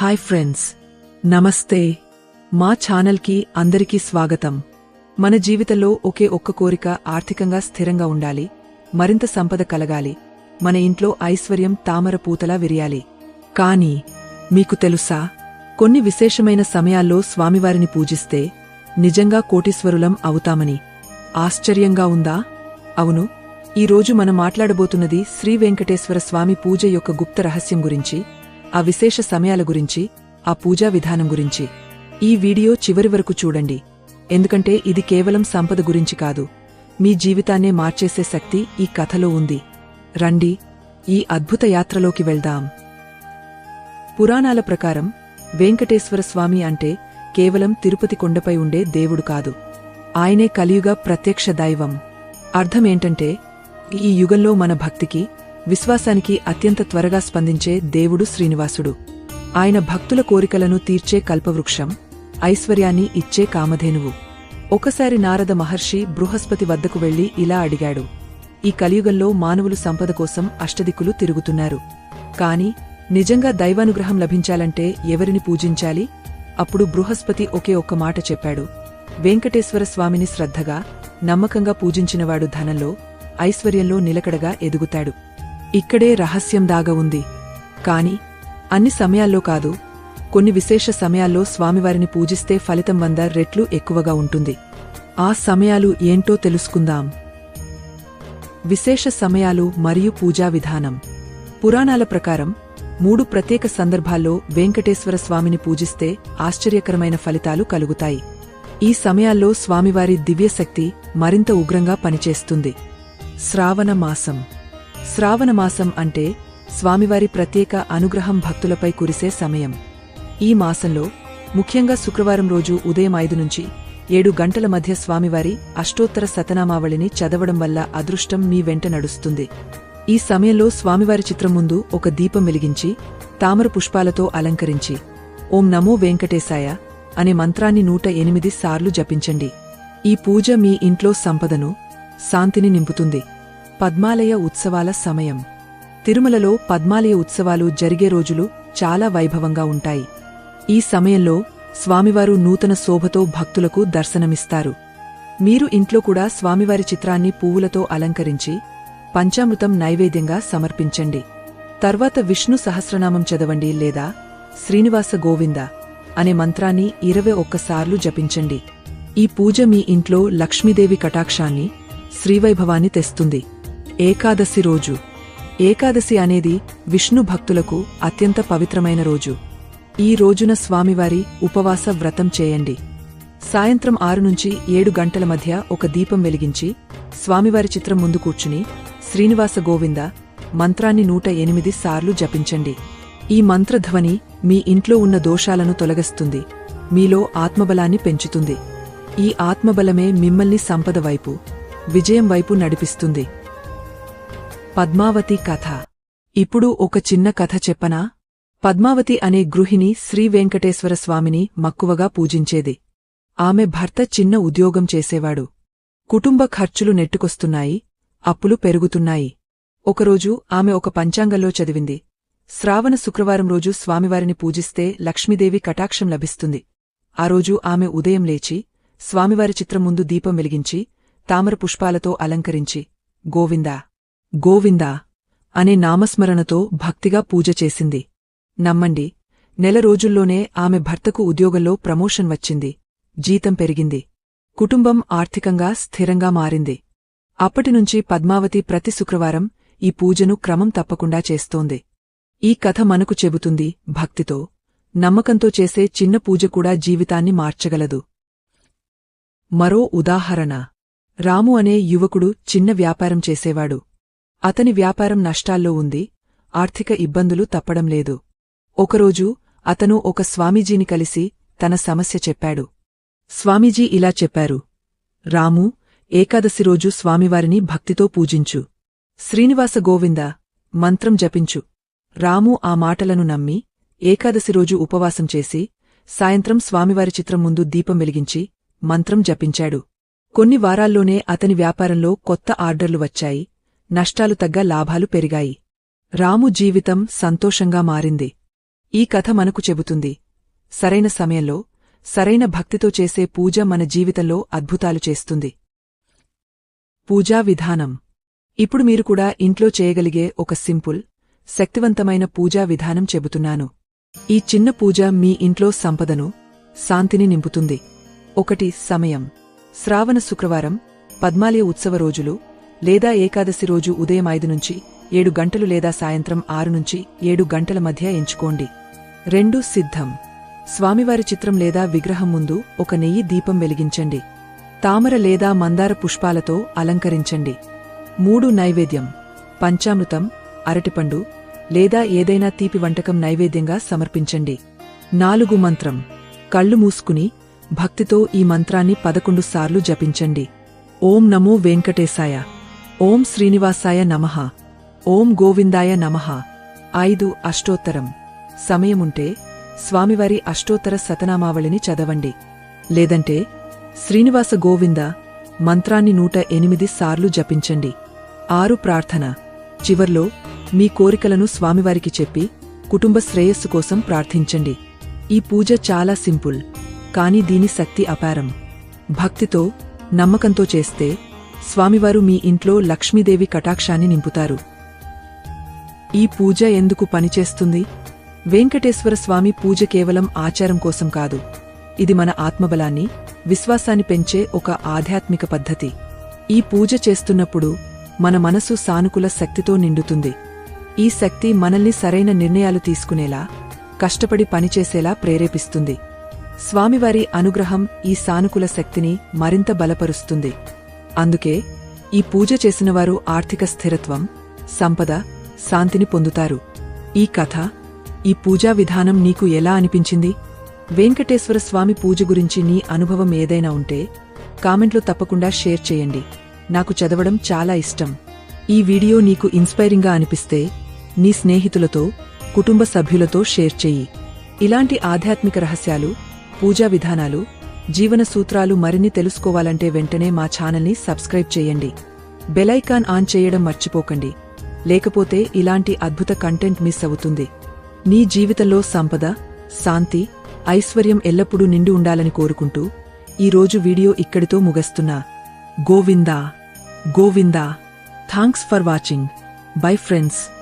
Hi friends నమస్తే. మా ఛానల్కి అందరికీ స్వాగతం. మన జీవితంలో ఒకే ఒక్క కోరిక ఆర్థికంగా స్థిరంగా ఉండాలి మరింత సంపద కలగాలి మన ఇంట్లో ఐశ్వర్యం తామర పూతలా విరియాలి. కానీ మీకు తెలుసా కొన్ని విశేషమైన సమయాల్లో స్వామివారిని పూజిస్తే నిజంగా కోటీశ్వరులం అవుతామని. ఆశ్చర్యంగా ఉందా? అవును ఈరోజు మనం మాట్లాడబోతున్నది శ్రీ వెంకటేశ్వర స్వామి పూజ యొక్క గుప్త రహస్యం గురించి. ఆ విశేష సమయాల గురించి ఆ పూజా విధానం గురించి. ఈ వీడియో చివరి వరకు చూడండి. ఎందుకంటే ఇది కేవలం సంపద గురించి కాదు. మీ జీవితాన్నే మార్చేసే శక్తి ఈ కథలో ఉంది. రండి ఈ అద్భుత యాత్రలోకి వెళ్దాం. పురాణాల ప్రకారం వెంకటేశ్వర స్వామి అంటే కేవలం తిరుపతి కొండపై ఉండే దేవుడు కాదు. ఆయనే కలియుగ ప్రత్యక్ష దైవం. అర్థమేంటంటే ఈ యుగంలో మన భక్తికి విశ్వాసానికి అత్యంత త్వరగా స్పందించే దేవుడు శ్రీనివాసుడు. ఆయన భక్తుల కోరికలను తీర్చే కల్పవృక్షం ఐశ్వర్యాన్ని ఇచ్చే కామధేనువు. ఒకసారి నారద మహర్షి బృహస్పతి వద్దకు వెళ్ళి ఇలా అడిగాడు. ఈ కలియుగంలో మానవులు సంపద కోసం అష్టదిక్కులు తిరుగుతున్నారు. కాని నిజంగా దైవానుగ్రహం లభించాలంటే ఎవరిని పూజించాలి? అప్పుడు బృహస్పతి ఒకే ఒక్క మాట చెప్పాడు. వెంకటేశ్వర స్వామిని శ్రద్ధగా నమ్మకంగా పూజించినవాడు ధనంలో ఐశ్వర్యంలో నిలకడగా ఎదుగుతాడు. ఇక్కడే రహస్యం దాగా ఉంది. కాని అన్ని సమయాల్లో కాదు కొన్ని విశేష సమయాల్లో స్వామివారిని పూజిస్తే ఫలితం వంద రెట్లు ఎక్కువగా ఉంటుంది. ఆ సమయాలు ఏంటో తెలుసుకుందాం. విశేష సమయాలు మరియు పూజా విధానం. పురాణాల ప్రకారం మూడు ప్రత్యేక సందర్భాల్లో వెంకటేశ్వర స్వామిని పూజిస్తే ఆశ్చర్యకరమైన ఫలితాలు కలుగుతాయి. ఈ సమయాల్లో స్వామివారి దివ్యశక్తి మరింత ఉగ్రంగా పనిచేస్తుంది. శ్రావణ మాసం. శ్రావణమాసం అంటే స్వామివారి ప్రత్యేక అనుగ్రహం భక్తులపై కురిసే సమయం. ఈ మాసంలో ముఖ్యంగా శుక్రవారం రోజు ఉదయం ఐదు నుంచి ఏడు గంటల మధ్య స్వామివారి అష్టోత్తర శతనామావళిని చదవడం వల్ల అదృష్టం మీ వెంట నడుస్తుంది. ఈ సమయంలో స్వామివారి చిత్రం ముందు ఒక దీపం వెలిగించి తామర పుష్పాలతో అలంకరించి ఓం నమో వెంకటేశాయ అనే మంత్రాన్ని నూట ఎనిమిది సార్లు జపించండి. ఈ పూజ మీ ఇంట్లో సంపదను శాంతిని నింపుతుంది. పద్మాలయ ఉత్సవాల సమయం. తిరుమలలో పద్మాలయ ఉత్సవాలు జరిగే రోజులు చాలా వైభవంగా ఉంటాయి. ఈ సమయంలో స్వామివారు నూతన శోభతో భక్తులకు దర్శనమిస్తారు. మీరు ఇంట్లో కూడా స్వామివారి చిత్రాన్ని పువ్వులతో అలంకరించి పంచామృతం నైవేద్యంగా సమర్పించండి. తర్వాత విష్ణు సహస్రనామం చదవండి లేదా శ్రీనివాస గోవింద అనే మంత్రాన్ని ఇరవై ఒక్కసార్లు జపించండి. ఈ పూజ మీ ఇంట్లో లక్ష్మీదేవి కటాక్షాన్ని శ్రీవైభవాన్ని తెస్తుంది. ఏకాదశి రోజు. ఏకాదశి అనేది విష్ణు భక్తులకు అత్యంత పవిత్రమైన రోజు. ఈ రోజున స్వామివారి ఉపవాస వ్రతం చేయండి. సాయంత్రం ఆరు నుంచి ఏడు గంటల మధ్య ఒక దీపం వెలిగించి స్వామివారి చిత్రం ముందు కూర్చుని శ్రీనివాస గోవింద మంత్రాన్ని నూట ఎనిమిది సార్లు జపించండి. ఈ మంత్రధ్వని మీ ఇంట్లో ఉన్న దోషాలను తొలగిస్తుంది. మీలో ఆత్మబలాన్ని పెంచుతుంది. ఈ ఆత్మబలమే మిమ్మల్ని సంపద వైపు విజయం వైపు నడిపిస్తుంది. పద్మావతి కథ. ఇప్పుడు ఒక చిన్న కథ చెప్పనా? పద్మావతి అనే గృహిణి శ్రీ వెంకటేశ్వర స్వామిని మక్కువగా పూజించేది. ఆమె భర్త చిన్న ఉద్యోగం చేసేవాడు. కుటుంబ ఖర్చులు నెట్టుకొస్తున్నాయి అప్పులు పెరుగుతున్నాయి. ఒకరోజు ఆమె ఒక పంచాంగంలో చదివింది. శ్రావణ శుక్రవారం రోజు స్వామివారిని పూజిస్తే లక్ష్మీదేవి కటాక్షం లభిస్తుంది. ఆ రోజు ఆమె ఉదయం లేచి స్వామివారి చిత్రం ముందు దీపం వెలిగించి తామర పుష్పాలతో అలంకరించి గోవిందా! గోవిందా అనే నామస్మరణతో భక్తిగా పూజ చేసింది. నమ్మండి నెల రోజుల్లోనే ఆమె భర్తకు ఉద్యోగంలో ప్రమోషన్ వచ్చింది. జీతం పెరిగింది. కుటుంబం ఆర్థికంగా స్థిరంగా మారింది. అప్పటినుంచి పద్మావతి ప్రతి శుక్రవారం ఈ పూజను క్రమం తప్పకుండా చేస్తోంది. ఈ కథ మనకు చెబుతుంది భక్తితో నమ్మకంతో చేసే చిన్న పూజ కూడా జీవితాన్ని మార్చగలదు. మరో ఉదాహరణ. రాము అనే యువకుడు చిన్న వ్యాపారం చేసేవాడు. అతని వ్యాపారం నష్టాల్లో ఉంది ఆర్థిక ఇబ్బందులు తప్పడం లేదు. ఒకరోజు అతను ఒక స్వామీజీని కలిసి తన సమస్య చెప్పాడు. స్వామీజీ ఇలా చెప్పారు రాము ఏకాదశి రోజు స్వామివారిని భక్తితో పూజించు. శ్రీనివాస గోవింద మంత్రం జపించు. రాము ఆ మాటలను నమ్మి ఏకాదశి రోజు ఉపవాసం చేసి సాయంత్రం స్వామివారి చిత్రం ముందు దీపం వెలిగించి మంత్రం జపించాడు. కొన్ని వారాల్లోనే అతని వ్యాపారంలో కొత్త ఆర్డర్లు వచ్చాయి నష్టాలు తగ్గ లాభాలు పెరిగాయి. రాము జీవితం సంతోషంగా మారింది. ఈ కథ మనకు చెబుతుంది. సరైన సమయంలో సరైన భక్తితో చేసే పూజ మన జీవితంలో అద్భుతాలు చేస్తుంది. పూజా విధానం. ఇప్పుడు మీరు కూడా ఇంట్లో చేయగలిగే ఒక సింపుల్ శక్తివంతమైన పూజా విధానం చెబుతున్నాను. ఈ చిన్న పూజ మీ ఇంట్లో సంపదను శాంతిని నింపుతుంది. ఒకటి సమయం. శ్రావణ శుక్రవారం పద్మాలయ ఉత్సవ రోజులు లేదా ఏకాదశి రోజు ఉదయం ఐదు నుంచి ఏడు గంటలు లేదా సాయంత్రం ఆరు నుంచి ఏడు గంటల మధ్య ఎంచుకోండి. రెండు సిద్ధం. స్వామివారి చిత్రం లేదా విగ్రహం ముందు ఒక నెయ్యి దీపం వెలిగించండి. తామర లేదా మందార పుష్పాలతో అలంకరించండి. మూడు నైవేద్యం. పంచామృతం అరటిపండు లేదా ఏదైనా తీపి వంటకం నైవేద్యంగా సమర్పించండి. నాలుగు మంత్రం. కళ్ళు మూసుకుని భక్తితో ఈ మంత్రాన్ని పదకొండు సార్లు జపించండి. ఓం నమో వెంకటేశాయ. ఓం శ్రీనివాసాయ నమః. ఓం గోవిందాయ నమః. ఐదు అష్టోత్తరం. సమయముంటే స్వామివారి అష్టోత్తర శతనామావళిని చదవండి. లేదంటే శ్రీనివాస గోవింద మంత్రాన్ని నూట ఎనిమిది సార్లు జపించండి. ఆరు ప్రార్థన. చివర్లో మీ కోరికలను స్వామివారికి చెప్పి కుటుంబ శ్రేయస్సు కోసం ప్రార్థించండి. ఈ పూజ చాలా సింపుల్ కాని దీని శక్తి అపారం. భక్తితో నమ్మకంతో చేస్తే స్వామివారు మీ ఇంట్లో లక్ష్మీదేవి కటాక్షాన్ని నింపుతారు. ఈ పూజ ఎందుకు పనిచేస్తుంది? వెంకటేశ్వర స్వామి పూజ కేవలం ఆచారం కోసం కాదు. ఇది మన ఆత్మబలాన్ని విశ్వాసాన్ని పెంచే ఒక ఆధ్యాత్మిక పద్ధతి. ఈ పూజ చేస్తున్నప్పుడు మన మనసు సానుకూల శక్తితో నిండుతుంది. ఈ శక్తి మనల్ని సరైన నిర్ణయాలు తీసుకునేలా కష్టపడి పనిచేసేలా ప్రేరేపిస్తుంది. స్వామివారి అనుగ్రహం ఈ సానుకూల శక్తిని మరింత బలపరుస్తుంది. అందుకే ఈ పూజ చేసినవారు ఆర్థిక స్థిరత్వం సంపద శాంతిని పొందుతారు. ఈ కథ ఈ పూజా విధానం నీకు ఎలా అనిపించింది? వెంకటేశ్వర స్వామి పూజ గురించి నీ అనుభవం ఏదైనా ఉంటే కామెంట్లో తప్పకుండా షేర్ చేయండి. నాకు చదవడం చాలా ఇష్టం. ఈ వీడియో నీకు ఇన్స్పైరింగ్గా అనిపిస్తే నీ స్నేహితులతో కుటుంబ సభ్యులతో షేర్ చెయ్యి. ఇలాంటి ఆధ్యాత్మిక రహస్యాలు పూజా విధానాలు జీవన సూత్రాలు మరిన్ని తెలుసుకోవాలంటే వెంటనే మా ఛానల్ని సబ్స్క్రైబ్ చేయండి. బెలైకాన్ ఆన్ చేయడం మర్చిపోకండి. లేకపోతే ఇలాంటి అద్భుత కంటెంట్ మిస్ అవుతుంది. నీ జీవితంలో సంపద శాంతి ఐశ్వర్యం ఎల్లప్పుడూ నిండి ఉండాలని కోరుకుంటూ ఈరోజు వీడియో ఇక్కడితో ముగస్తున్నా. Govinda! Govinda! Thanks for watching. Bye friends.